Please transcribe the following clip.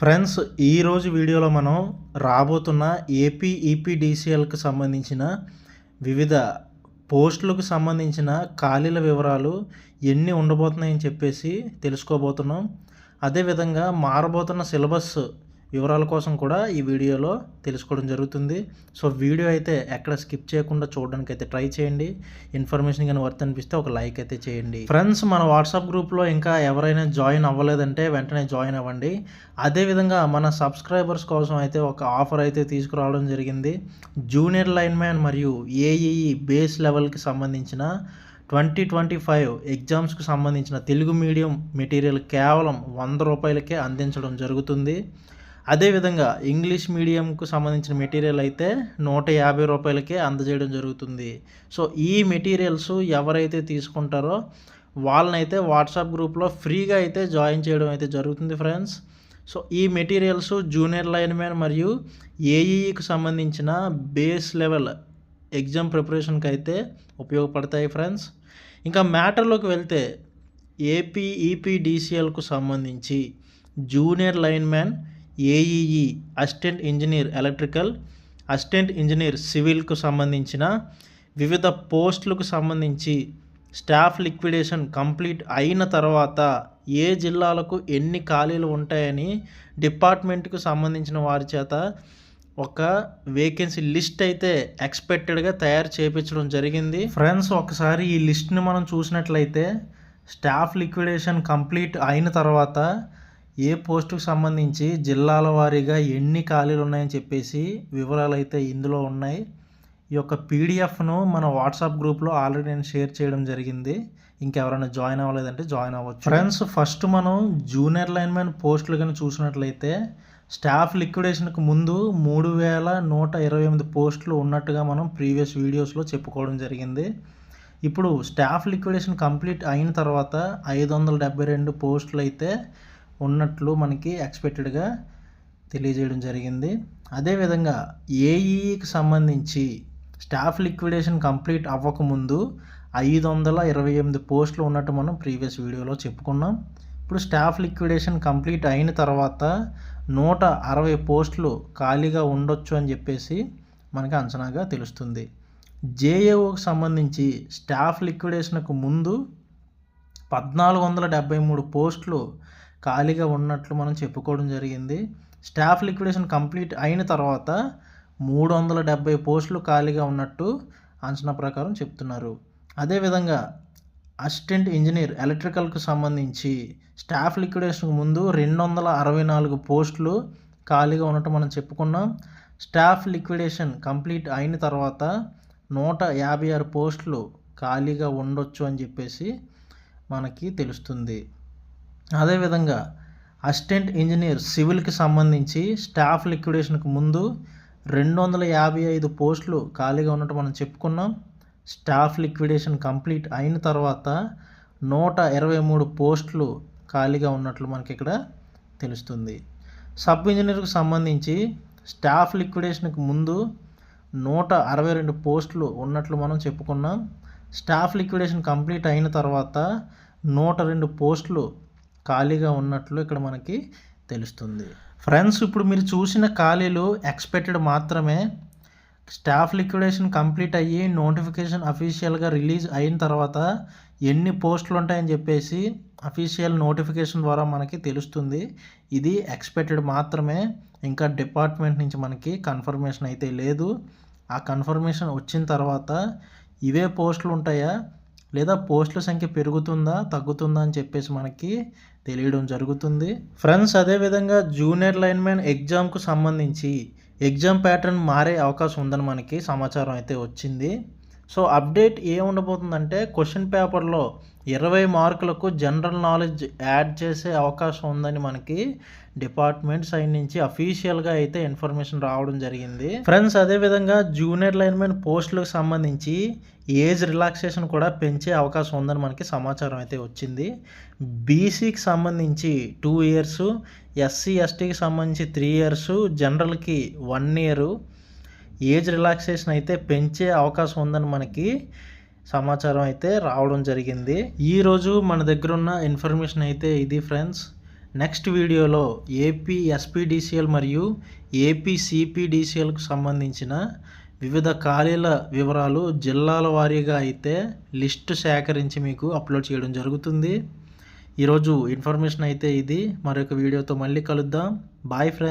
Friends ఈరోజు వీడియోలో మనం రాబోతున్న ఏపీ ఈపీడీసీఎల్కి సంబంధించిన వివిధ పోస్టులకు సంబంధించిన ఖాళీల వివరాలు ఎన్ని ఉండబోతున్నాయని చెప్పేసి తెలుసుకోబోతున్నాం. అదేవిధంగా మారబోతున్న సిలబస్ వివరాల కోసం కూడా ఈ వీడియోలో తెలుసుకోవడం జరుగుతుంది. సో వీడియో అయితే ఎక్కడ స్కిప్ చేయకుండా చూడడానికి అయితే ట్రై చేయండి. ఇన్ఫర్మేషన్ కానీ వర్త్ అనిపిస్తే ఒక లైక్ అయితే చేయండి. ఫ్రెండ్స్ మన వాట్సాప్ గ్రూప్లో ఇంకా ఎవరైనా జాయిన్ అవ్వలేదంటే వెంటనే జాయిన్ అవ్వండి. అదేవిధంగా మన సబ్స్క్రైబర్స్ కోసం అయితే ఒక ఆఫర్ అయితే తీసుకురావడం జరిగింది. జూనియర్ లైన్ మ్యాన్ మరియు ఏఈఈ బేస్ లెవెల్కి సంబంధించిన ట్వంటీ ట్వంటీ ఫైవ్ ఎగ్జామ్స్కి సంబంధించిన తెలుగు మీడియం మెటీరియల్ కేవలం వంద రూపాయలకే అందించడం జరుగుతుంది. అదేవిధంగా ఇంగ్లీష్ మీడియంకు సంబంధించిన మెటీరియల్ అయితే నూట యాభై రూపాయలకే అందజేయడం జరుగుతుంది. సో ఈ మెటీరియల్స్ ఎవరైతే తీసుకుంటారో వాళ్ళనైతే వాట్సాప్ గ్రూప్లో ఫ్రీగా అయితే జాయిన్ చేయడం అయితే జరుగుతుంది ఫ్రెండ్స్. సో ఈ మెటీరియల్స్ జూనియర్ లైన్ మ్యాన్ మరియు ఏఈఈకి సంబంధించిన బేస్ లెవెల్ ఎగ్జామ్ ప్రిపరేషన్కి అయితే ఉపయోగపడతాయి ఫ్రెండ్స్. ఇంకా మ్యాటర్లోకి వెళ్తే ఏపీ ఈపీడీసీఎల్కు సంబంధించి junior line man AEE assistant engineer electrical assistant engineer సివిల్కు సంబంధించిన వివిధ పోస్టులకు సంబంధించి స్టాఫ్ లిక్విడేషన్ కంప్లీట్ అయిన తర్వాత ఏ జిల్లాలకు ఎన్ని ఖాళీలు ఉంటాయని డిపార్ట్మెంట్కు సంబంధించిన వారి చేత ఒక వేకెన్సీ లిస్ట్ అయితే ఎక్స్పెక్టెడ్గా తయారు చేయించడం జరిగింది. ఫ్రెండ్స్ ఒకసారి ఈ లిస్ట్ని మనం చూసినట్లయితే స్టాఫ్ లిక్విడేషన్ కంప్లీట్ అయిన తర్వాత ఏ పోస్టుకు సంబంధించి జిల్లాల వారీగా ఎన్ని ఖాళీలు ఉన్నాయని చెప్పేసి వివరాలు అయితే ఇందులో ఉన్నాయి. ఈ యొక్క పీడిఎఫ్ను మన వాట్సాప్ గ్రూప్లో ఆల్రెడీ నేను షేర్ చేయడం జరిగింది. ఇంకెవరైనా జాయిన్ అవ్వలేదంటే జాయిన్ అవ్వచ్చు. ఫ్రెండ్స్ ఫస్ట్ మనం జూనియర్ లైన్మెన్ పోస్టులు కానీ చూసినట్లయితే స్టాఫ్ లిక్విడేషన్కి ముందు మూడు వేల నూట ఇరవై ఎనిమిది పోస్టులు ఉన్నట్టుగా మనం ప్రీవియస్ వీడియోస్లో చెప్పుకోవడం జరిగింది. ఇప్పుడు స్టాఫ్ లిక్విడేషన్ కంప్లీట్ అయిన తర్వాత ఐదు వందల డెబ్బై రెండు పోస్టులు అయితే ఉన్నట్లు మనకి ఎక్స్పెక్టెడ్గా తెలియజేయడం జరిగింది. అదేవిధంగా ఏఈకి సంబంధించి స్టాఫ్ లిక్విడేషన్ కంప్లీట్ అవ్వకముందు ఐదు వందల ఇరవై ఎనిమిది పోస్టులు ఉన్నట్టు మనం ప్రీవియస్ వీడియోలో చెప్పుకున్నాం. ఇప్పుడు స్టాఫ్ లిక్విడేషన్ కంప్లీట్ అయిన తర్వాత నూట అరవై పోస్టులు ఖాళీగా ఉండొచ్చు అని చెప్పేసి మనకి అంచనాగా తెలుస్తుంది. జేఏఓకి సంబంధించి స్టాఫ్ లిక్విడేషన్కు ముందు పద్నాలుగు వందల డెబ్బై మూడు పోస్టులు ఖాళీగా ఉన్నట్లు మనం చెప్పుకోవడం జరిగింది. స్టాఫ్ లిక్విడేషన్ కంప్లీట్ అయిన తర్వాత మూడు వందల డెబ్బై పోస్టులు ఖాళీగా ఉన్నట్టు అంచనా ప్రకారం చెప్తున్నారు. అదేవిధంగా అసిస్టెంట్ ఇంజనీర్ ఎలక్ట్రికల్కు సంబంధించి స్టాఫ్ లిక్విడేషన్కు ముందు రెండు వందల అరవై నాలుగు పోస్టులు ఖాళీగా ఉన్నట్టు మనం చెప్పుకున్నాం. స్టాఫ్ లిక్విడేషన్ కంప్లీట్ అయిన తర్వాత నూట యాభై ఆరు పోస్టులు ఖాళీగా ఉండొచ్చు అని చెప్పేసి మనకి తెలుస్తుంది. అదేవిధంగా అసిస్టెంట్ ఇంజనీర్ సివిల్కి సంబంధించి స్టాఫ్ లిక్విడేషన్కి ముందు రెండు వందల యాభై ఐదు పోస్టులు ఖాళీగా ఉన్నట్టు మనం చెప్పుకున్నాం. స్టాఫ్ లిక్విడేషన్ కంప్లీట్ అయిన తర్వాత నూట ఇరవై మూడు పోస్టులు ఖాళీగా ఉన్నట్లు మనకి ఇక్కడ తెలుస్తుంది. సబ్ ఇంజనీర్కు సంబంధించి స్టాఫ్ లిక్విడేషన్కి ముందు నూట అరవై రెండు పోస్టులు ఉన్నట్లు మనం చెప్పుకున్నాం. స్టాఫ్ లిక్విడేషన్ కంప్లీట్ అయిన తర్వాత నూట రెండు పోస్టులు ఖాళీగా ఉన్నట్లు ఇక్కడ మనకి తెలుస్తుంది. ఫ్రెండ్స్ ఇప్పుడు మీరు చూసిన ఖాళీలు ఎక్స్పెక్టెడ్ మాత్రమే. స్టాఫ్ లిక్విడేషన్ కంప్లీట్ అయ్యి నోటిఫికేషన్ అఫీషియల్గా రిలీజ్ అయిన తర్వాత ఎన్ని పోస్టులు ఉంటాయని చెప్పేసి అఫీషియల్ నోటిఫికేషన్ ద్వారా మనకి తెలుస్తుంది. ఇది ఎక్స్పెక్టెడ్ మాత్రమే. ఇంకా డిపార్ట్మెంట్ నుంచి మనకి కన్ఫర్మేషన్ అయితే లేదు. ఆ కన్ఫర్మేషన్ వచ్చిన తర్వాత ఇవే పోస్టులు ఉంటాయా? లేదా పోస్టుల సంఖ్య పెరుగుతుందా తగ్గుతుందా అని చెప్పేసి మనకి తెలియడం జరుగుతుంది. ఫ్రెండ్స్ అదేవిధంగా జూనియర్ లైన్మెన్ ఎగ్జామ్కు సంబంధించి ఎగ్జామ్ ప్యాటర్న్ మారే అవకాశం ఉందని మనకి సమాచారం అయితే వచ్చింది. సో అప్డేట్ ఏముండబోతుందంటే క్వశ్చన్ పేపర్లో ఇరవై మార్కులకు జనరల్ నాలెడ్జ్ యాడ్ చేసే అవకాశం ఉందని మనకి డిపార్ట్మెంట్ సైడ్ నుంచి అఫీషియల్గా అయితే ఇన్ఫర్మేషన్ రావడం జరిగింది. ఫ్రెండ్స్ అదేవిధంగా జూనియర్ లైన్మెన్ పోస్టులకు సంబంధించి ఏజ్ రిలాక్సేషన్ కూడా పెంచే అవకాశం ఉందని మనకి సమాచారం అయితే వచ్చింది. బీసీకి సంబంధించి టూ ఇయర్స్ ఎస్సీ ఎస్టీకి సంబంధించి త్రీ ఇయర్స్ జనరల్కి వన్ ఇయరు. ఏజ్ రిలాక్సేషన్ అయితే పెంచే అవకాశం ఉందని మనకి సమాచారం అయితే రావడం జరిగింది. ఈరోజు మన దగ్గర ఉన్న ఇన్ఫర్మేషన్ అయితే ఇది ఫ్రెండ్స్. నెక్స్ట్ వీడియోలో ఏపీ ఎస్పీడీసీఎల్ మరియు ఏపీ సిపిడిసిఎల్కు సంబంధించిన వివిధ ఖాళీల వివరాలు జిల్లాల వారీగా అయితే లిస్టు సేకరించి మీకు అప్లోడ్ చేయడం జరుగుతుంది. ఈరోజు ఇన్ఫర్మేషన్ అయితే ఇది. మరొక వీడియోతో మళ్ళీ కలుద్దాం. Bye friends.